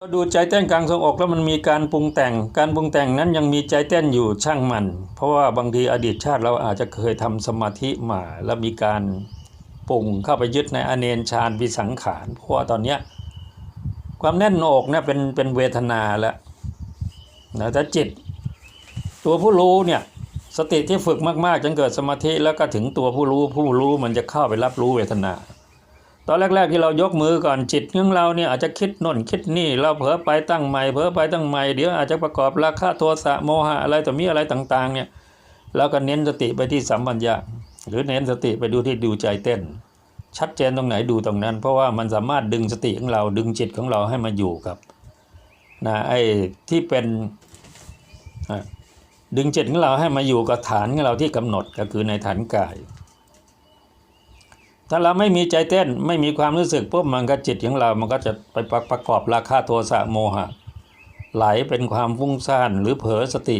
เราดูใจเต้นกลางทรงอกแล้วมันมีการปรุงแต่ง การปรุงแต่งนั้นยังมีใจเต้นอยู่ช่างมัน เพราะว่าบางทีอดีตชาติเราอาจจะเคยทำสมาธิมา แล้วมีการปรุงเข้าไปยึดในอเนนฌานวิสังขารเพราะว่าตอนเนี้ยความแน่นอกเนี่ยเป็นเป็นเวทนาแล้วนะแต่จิต ตัวผู้รู้เนี่ยสติที่ฝึกมากๆจนเกิดสมาธิแล้วก็ถึงตัวผู้รู้ผู้รู้มันจะเข้าไปรับรู้เวทนา ตอนแรก ๆ ที่เรายกมือก่อนจิตของเราเนี่ยอาจจะคิดน่นคิดนี่ เราเผลอไปตั้งใหม่เผลอไปตั้งใหม่เดี๋ยวอาจจะประกอบราคะโทสะโมหะอะไรต่อมีอะไรต่างๆ เนี่ยแล้วก็เน้นสติไปที่สัมปัญญาหรือเน้นสติไปดูที่ดูใจเต้น ชัดเจนตรงไหนดูตรงนั้น เพราะว่ามันสามารถดึงสติของเราดึงจิตของเราให้มาอยู่กับนะไอ้ที่เป็นดึงจิตของเราให้มาอยู่กับฐานของเราที่กำหนดก็คือในฐานกาย ถ้าเราไม่มีใจเต้นไม่มีความรู้สึกปุ๊บมันก็จิตของเรา มันก็จะไปประประกอบราคะโทสะโมหะ ไหลเป็นความฟุ้งซ่านหรือเผลอสติ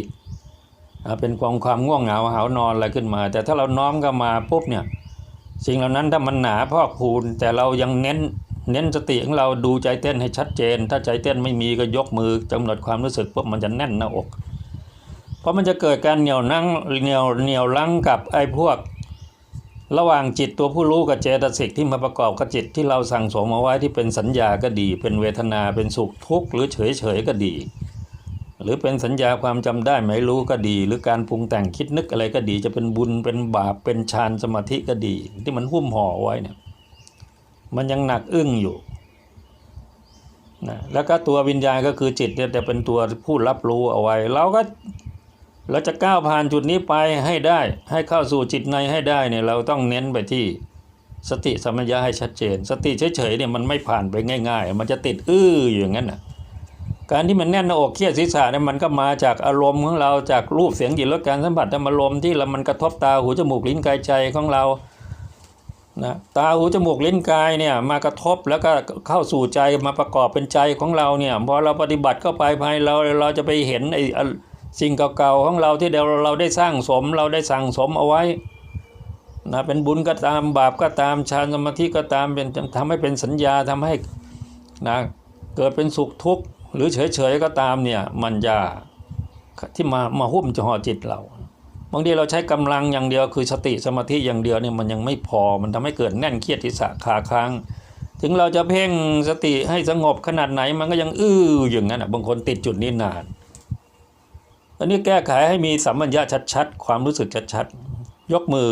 เป็นความความง่วงเหงาหานอนอะไรขึ้นมา แต่ถ้าเราน้อมเข้ามาปุ๊บเนี่ยสิ่งเหล่านั้นถ้ามันหนาพอกพูนแต่เรายังเน้นเน้นสติของเราดูใจเต้นให้ชัดเจน ถ้าใจเต้นไม่มีก็ยกมือกำหนดความรู้สึกปุ๊บมันจะแน่นหน้าอก เพราะมันจะเกิดการเหนี่ยวนั่งเหนี่ยวเหนี่ยวลังกับไอ้พวก ระหว่างจิตตัวผู้รู้กับเจตสิกที่มาประกอบกับจิตที่เราสั่งสมเอาไว้ที่เป็นสัญญาก็ดี เป็นเวทนาเป็นสุขทุกข์หรือเฉยเฉยๆก็ดี หรือเป็นสัญญาความจำได้ไม่รู้ก็ดี หรือการปรุงแต่งคิดนึกอะไรก็ดี จะเป็นบุญเป็นบาปเป็นฌานสมาธิก็ดี ที่มันหุ้มห่อไว้เนี่ยมันยังหนักอึ้งอยู่นะแล้วก็ตัววิญญาณก็คือจิตเนี่ยจะเป็นตัวผู้รับรู้เอาไว้เราก็ เราจะก้าวผ่านจุดนี้ไปให้ได้ให้เข้าสู่จิตในให้ได้เนี่ยเราต้องเน้นไปที่สติสัมปชัญญะให้ชัดเจน สติเฉยๆเนี่ยมันไม่ผ่านไปง่าย ๆ มันจะติดอื้ออยู่อย่างนั้นน่ะการที่มันแน่นหน้าอกเครียดศีรษะเนี่ยมันก็มาจากอารมณ์ของเราจากรูปเสียงกลิ่นรสการสัมผัสธรรมอารมณ์ที่เรามันกระทบตาหูจมูกลิ้นกายใจของเรานะตาหูจมูกลิ้นกายเนี่ยมากระทบแล้วก็เข้าสู่ใจมาประกอบเป็นใจของเราเนี่ยพอเราปฏิบัติเข้าไปภายเราเราจะไปเห็นไอ้ สิ่งเก่าๆของเราที่เดี๋ยวเราได้สร้างสม เราได้สั่งสมเอาไว้นะเป็นบุญก็ตามบาปก็ตามฌานสมาธิก็ตามเป็นทำให้เป็นสัญญาทำให้นะเกิดเป็นสุขทุกข์หรือเฉยๆก็ตามเนี่ยมันจะที่มามาหุ้มจะห่อจิตเราบางทีเราใช้กำลังอย่างเดียวคือสติสมาธิอย่างเดียวเนี่ยมันยังไม่พอมันทำให้เกิดแน่นเครียดทิศะขาค้าง ถึงเราจะเพ่งสติให้สงบขนาดไหนมันก็ยังอื้ออย่างนั้นอะบางคนติดจุดนี้นาน อันนี้แก้ไขให้มีสัมปัญญาชัดๆ ความรู้สึกชัดๆ ยกมือ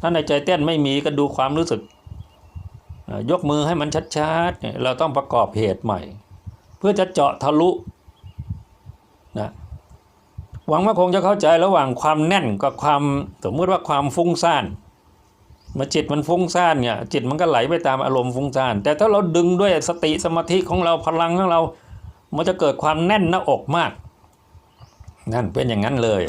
ถ้าในใจเต้นไม่มีก็ดูความรู้สึก ยกมือให้มันชัดๆเนี่ยเราต้องประกอบเหตุใหม่ เพื่อจะเจาะทะลุนะหวังว่าคงจะเข้าใจระหว่างความแน่นกับความสมมติว่าความฟุ้งซ่านเมื่อจิตมันฟุ้งซ่านเนี่ยจิตมันก็ไหลไปตามอารมณ์ฟุ้งซ่าน แต่ถ้าเราดึงด้วยสติสมาธิของเราพลังของเรา มันจะเกิดความแน่นหน้าอกมาก นั่นเป็นอย่างนั้นเลย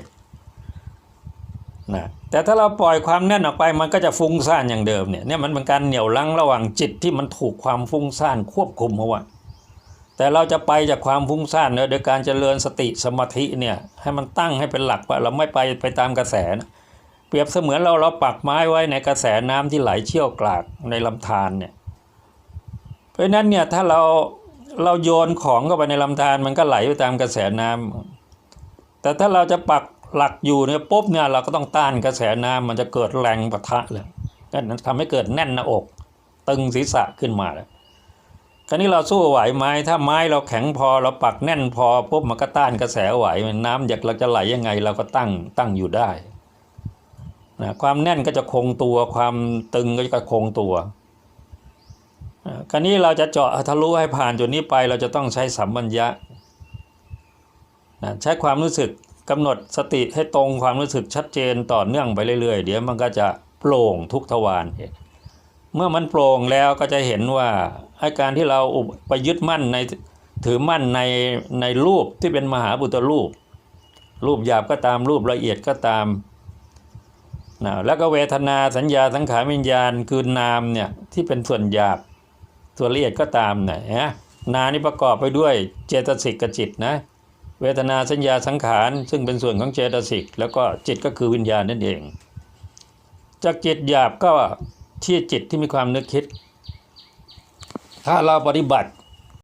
นะแต่ถ้าเราปล่อยความแน่นออกไปมันก็จะฟุ้งซ่านอย่างเดิมเนี่ยเนี่ยมันเป็นการเหนี่ยวรั้งระหว่างจิตที่มันถูกความฟุ้งซ่านควบคุมเอาไว้แต่เราจะไปจากความฟุ้งซ่านเนี่ยโดยการเจริญสติสมาธิเนี่ยให้มันตั้งให้เป็นหลักว่าเราไม่ไปไปตามกระแสนะเปรียบเสมือนเราเราปักไม้ไว้ในกระแสน้ำที่ไหลเชี่ยวกรากในลำธารเนี่ยเพราะฉะนั้นเนี่ยถ้าเราเราโยนของเข้าไปในลำธารมันก็ไหลไปตามกระแสน้ำ แต่ถ้าเราจะปักหลักอยู่เนี่ยปุ๊บเนี่ยเราก็ต้องต้านกระแสน้ำมันจะเกิดแรงปะทะเลยนั่นทำให้เกิดแน่นหน้าอก ตึงศีรษะขึ้นมาเลยคราวนี้เราสู้ไหวไหมถ้าไม้เราแข็งพอเราปักแน่นพอปุ๊บมันก็ต้านกระแสไหวน้ำอยากเราจะไหลยังไง เราก็ตั้งตั้งอยู่ได้นะความแน่นก็จะคงตัวความตึงก็จะคงตัวอ่าคราวนี้เราจะเจาะทะลุให้ผ่านจุดนี้ไป เราจะต้องใช้สัมปัญญะนะใช้ความรู้สึก กำหนดสติให้ตรงความรู้สึกชัดเจนต่อเนื่องไปเรื่อยๆ เดี๋ยวมันก็จะโปร่งทุกทวารเมื่อมันโปร่งแล้วก็จะเห็นว่าอาการที่เราอุปไปยึดมั่นในถือมั่นในในรูปที่เป็นมหาบุตรรูป รูปหยาบก็ตามรูปละเอียดก็ตามนะแล้วก็เวทนาสัญญาสังขารวิญญาณคือนามเนี่ยที่เป็นส่วนหยาบส่วนละเอียดก็ตามเนี่ยนะนานี่ประกอบไปด้วยเจตสิกกับจิตนะ เวทนาสัญญาสังขาร ซึ่งเป็นส่วนของเจตสิกแล้วก็จิตก็คือวิญญาณนั่นเอง จากจิตหยาบก็ที่จิตที่มีความนึกคิด ถ้าเราปฏิบัติ